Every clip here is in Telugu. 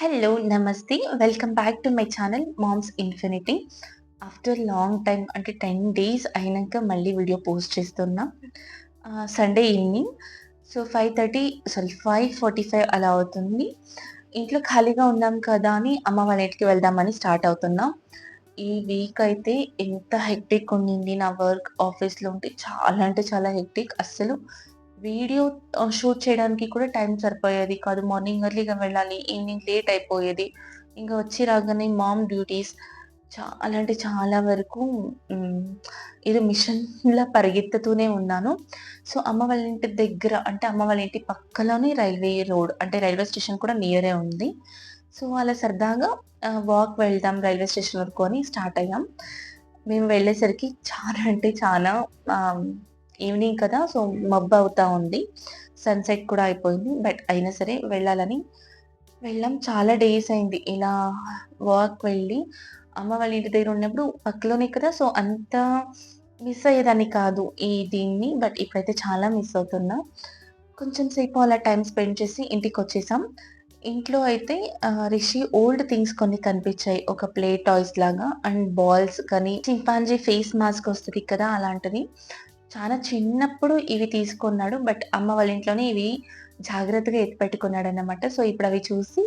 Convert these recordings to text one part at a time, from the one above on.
హలో నమస్తే. Welcome back to my channel moms infinity after long time అంటే టెన్ డేస్ అయినాక మళ్ళీ వీడియో పోస్ట్ చేస్తున్నా. Sunday evening so five thirty sorry five forty five అలా అవుతుంది. ఇంట్లో ఖాళీగా ఉన్నాం కదా అని అమ్మ వాళ్ళ ఇంటికి వెళ్దామని స్టార్ట్ అవుతున్నాం. ఈ వీక్ అయితే ఎంత హెక్టిక్ ఉండింది నా వర్క్ ఆఫీస్లో ఉంటే చాలా అంటే చాలా హెక్టిక్ అస్సలు వీడియో షూట్ చేయడానికి కూడా టైం సరిపోయేది కాదు. మార్నింగ్ ఎర్లీగా వెళ్ళాలి ఈవినింగ్ లేట్ అయిపోయేది. ఇంకా వచ్చి రాగానే మామ్ డ్యూటీస్ చా అలాంటి చాలా వరకు ఇది మిషన్లా పరిగెత్తుతూనే ఉన్నాను. సో అమ్మ వాళ్ళ ఇంటి దగ్గర అంటే అమ్మ వాళ్ళ ఇంటి పక్కలోనే రైల్వే రోడ్ అంటే రైల్వే స్టేషన్ కూడా నియరే ఉంది. సో అలా సరదాగా వాక్ వెళ్దాం రైల్వే స్టేషన్ వరకు అని స్టార్ట్ అయ్యాం. మేము వెళ్ళేసరికి చాలా అంటే చాలా ఈవినింగ్ కదా సో మబ్బు అవుతా ఉంది. సన్సెట్ కూడా అయిపోయింది. బట్ అయినా సరే వెళ్ళాలని వెళ్ళాం. చాలా డేస్ అయింది. ఇలా వాక్ వెళ్ళి అమ్మ వాళ్ళ ఇంటి దగ్గర ఉన్నప్పుడు పక్కలోనే కదా సో అంత మిస్ అయ్యేదాన్ని కాదు ఈ దీన్ని. బట్ ఇప్పుడైతే చాలా మిస్ అవుతున్నా. కొంచెం సేపు అలా టైం స్పెండ్ చేసి ఇంటికి వచ్చేసాం. ఇంట్లో అయితే రిషి ఓల్డ్ థింగ్స్ కొన్ని కనిపించాయి. ఒక ప్లే టాయ్స్ లాగా అండ్ బాల్స్ కానీ చింపాంజీ ఫేస్ మాస్క్ వస్తుంది కదా అలాంటిది. చాలా చిన్నప్పుడు ఇవి తీసుకున్నాడు బట్ అమ్మ వాళ్ళ ఇంట్లోనే ఇవి జాగ్రత్తగా ఎత్తి పెట్టుకున్నాడు అన్నమాట సో ఇప్పుడు అవి చూసి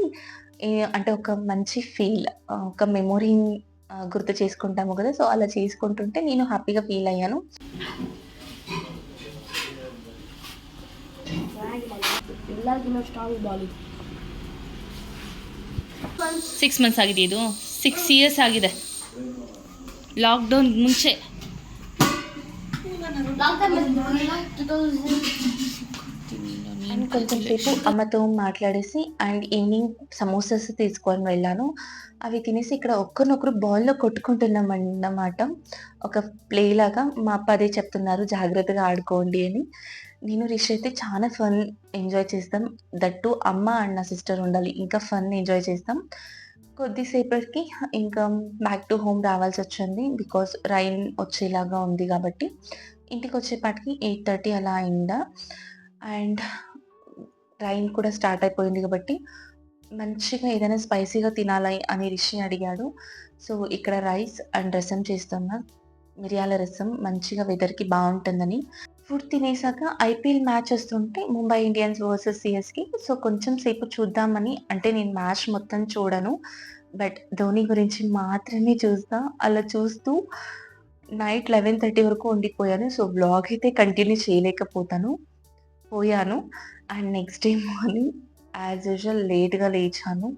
ఏ- అంటే ఒక మంచి ఫీల్ ఒక మెమొరీ గుర్తు చేసుకుంటాము కదా సో అలా చేసుకుంటుంటే నేను హ్యాపీగా ఫీల్ అయ్యాను ಎಲ್ಲರಿಗಿನ್ನ ಸ್ಟ್ರಾಂಗ್ ಬಾಡಿ ಸಿಕ್ಸ್ ಮಂತ್ಸ್ ಆಗಿದೆ ಇದು ಸಿಕ್ಸ್ ಇಯರ್ಸ್ ಆಗಿದೆ ಲಾಕ್ಡೌನ್ ಮುಂಚೆ అండ్ కొంచెం సేపు అమ్మతో మాట్లాడేసి అండ్ ఈవినింగ్ సమోసాస్ తీసుకొని వెళ్ళాను. అవి తినేసి ఇక్కడ ఒక్కరినొకరు బాల్లో కొట్టుకుంటున్నాం అన్నమాట ఒక ప్లే లాగా మా అప్ప అదే చెప్తున్నారు జాగ్రత్తగా ఆడుకోండి అని. నేను రిష్ అయితే చాలా ఫన్ ఎంజాయ్ చేస్తాం. దట్టు అమ్మ అండ్ నా సిస్టర్ ఉండాలి. ఇంకా ఫన్ ఎంజాయ్ చేస్తాం. కొద్దిసేపటికి ఇంకా బ్యాక్ టు హోమ్ రావాల్సి వచ్చింది బికాస్ రైన్ వచ్చేలాగా ఉంది కాబట్టి ఇంటికి వచ్చేపాటికి ఎయిట్ థర్టీ అలా అయిందా. అండ్ రైన్ కూడా స్టార్ట్ అయిపోయింది కాబట్టి మంచిగా ఏదైనా స్పైసీగా తినాలి అని రిషి అడిగాడు. సో ఇక్కడ రైస్ అండ్ రసం చేస్తున్నా. మిరియాల రసం మంచిగా వెదర్కి బాగుంటుందని. ఫుడ్ తినేసాక ఐపీఎల్ మ్యాచ్ వస్తుంటే Mumbai Indians versus CSK. So కొంచెం సేపు చూద్దామని అంటే నేను మ్యాచ్ మొత్తం చూడను. బట్ ధోని గురించి మాత్రమే చూస్తా. అలా చూస్తూ నైట్ లెవెన్ థర్టీ వరకు ఉండిపోయాను. సో బ్లాగ్ అయితే కంటిన్యూ చేయలేకపోతాను. పోయాను. And next day morning as usual లేట్గా లేచాను.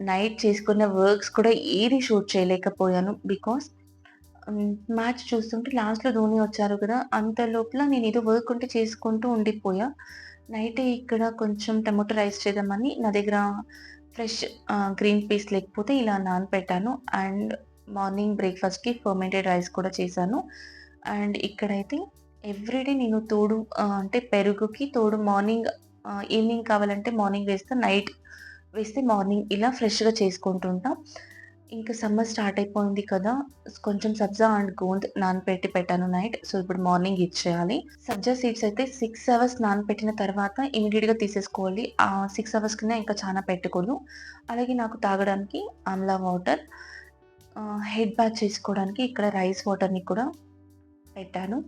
నైట్ చేసుకున్న వర్క్స్ కూడా ఏది షూట్ చేయలేకపోయాను. బికాస్ మ్యాచ్ చూస్తుంటే లాస్ట్లో ధోని వచ్చారు కదా అంత లోపల నేను ఏదో వర్క్ ఉంటే చేసుకుంటూ ఉండిపోయా. నైట్ ఇక్కడ కొంచెం టమాటో రైస్ చేద్దామని నా దగ్గర ఫ్రెష్ గ్రీన్ పీస్ లేకపోతే ఇలా నానపెట్టాను. అండ్ మార్నింగ్ బ్రేక్ఫాస్ట్కి ఫర్మెంటెడ్ రైస్ కూడా చేశాను. అండ్ ఇక్కడైతే ఎవ్రీడే నేను తోడు అంటే పెరుగుకి తోడు మార్నింగ్ ఈవినింగ్ కావాలంటే మార్నింగ్ వేస్తే నైట్ వేస్తే మార్నింగ్ ఇలా ఫ్రెష్గా చేసుకుంటుంటాం. ఇంకా సమ్మర్ స్టార్ట్ అయిపోయింది కదా కొంచెం సబ్జా అండ్ గోంద్ నానపెట్టి పెట్టాను నైట్. సో ఇప్పుడు మార్నింగ్ ఇచ్చేయాలి సబ్జా సీడ్స్ అయితే సిక్స్ అవర్స్ నానపెట్టిన తర్వాత ఇమీడియట్గా తీసేసుకోవాలి. ఆ సిక్స్ అవర్స్ కింద ఇంకా చాలా పెట్టుకోను. అలాగే నాకు తాగడానికి ఆమ్లా వాటర్ హెడ్ బాత్ చేసుకోవడానికి ఇక్కడ రైస్ వాటర్ని కూడా పెట్టాను.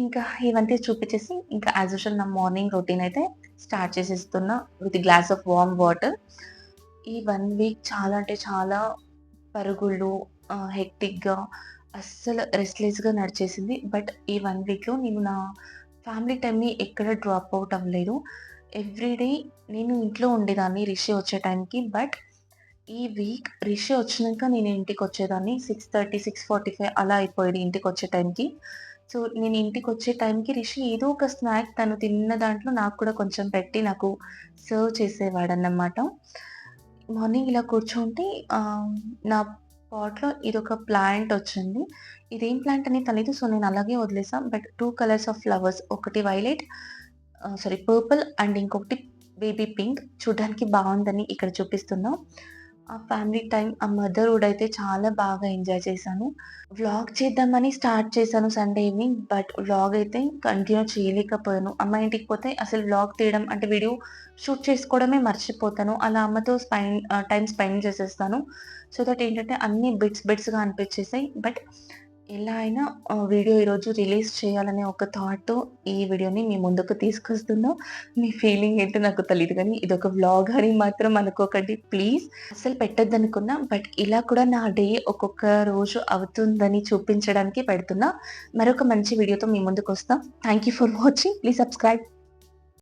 ఇంకా ఇవంతా చూపించేసి ఇంకా యాజ్ యూజువల్ నా మార్నింగ్ రొటీన్ అయితే start చేసేస్తున్నా with glass of warm water. ఈ వన్ వీక్ చాలా అంటే చాలా పరుగులు హెక్టిక్గా అస్సలు రెస్ట్లెస్గా నడిచేసింది. బట్ ఈ వన్ వీక్లో నేను నా ఫ్యామిలీ టైంని ఎక్కడ డ్రాప్ అవుట్ అవ్వలేదు. ఎవ్రీడే నేను ఇంట్లో ఉండేదాన్ని రిషి వచ్చే టైంకి బట్ ఈ వీక్ రిషి వచ్చినాక నేను ఇంటికి వచ్చేదాన్ని. Six thirty six forty five అలా అయిపోయేది ఇంటికి వచ్చే టైంకి సో నేను ఇంటికి వచ్చే టైంకి రిషి ఏదో ఒక స్నాక్ తను తిన్న దాంట్లో నాకు కూడా కొంచెం పెట్టి నాకు సర్వ్ చేసేవాడు అన్నమాట మార్నింగ్ ఇలా కూర్చుంటే నా పాట్లో ఇదొక ప్లాంట్ వచ్చింది. ఇదేం ప్లాంట్ అనేది తెలీదు సో నేను అలాగే వదిలేసాం. But two colours of flowers ఒకటి వైలెట్ సారీ పర్పుల్ అండ్ ఇంకొకటి బేబీ పింక్. చూడడానికి బాగుందని ఇక్కడ చూపిస్తున్నాం. ఆ ఫ్యామిలీ టైం, ఆ మదర్‌హుడ్ అయితే చాలా బాగా ఎంజాయ్ చేశాను. వ్లాగ్ చేద్దామని స్టార్ట్ చేశాను సండే ఈవినింగ్. బట్ వ్లాగ్ అయితే కంటిన్యూ చేయలేకపోయాను. అమ్మ ఇంటికి పోతే అసలు వ్లాగ్ తీయడం అంటే వీడియో షూట్ చేసుకోవడమే మర్చిపోతాను. అలా అమ్మతో స్పెండ్ టైం స్పెండ్ చేసేస్తాను. సో దట్ ఏంటంటే అన్ని బిట్స్ బిట్స్‌గా అనిపించేసాయి. బట్ ఎలా అయినా వీడియో ఈరోజు రిలీజ్ చేయాలనే ఒక థాట్‌తో ఈ వీడియోని మీ ముందుకు తీసుకొస్తున్నా. మీ ఫీలింగ్ ఏంటో నాకు తెలియదు కానీ ఇది ఒక వ్లాగ్ అని మాత్రం అనుకోకండి ప్లీజ్. అస్సలు పెట్టొద్దనుకున్నా. బట్ ఇలా కూడా నా డే ఒక్కొక్క రోజు అవుతుందని చూపించడానికి పెడుతున్నా. మరొక మంచి వీడియోతో మీ ముందుకు వస్తాం thank you for watching. Please subscribe.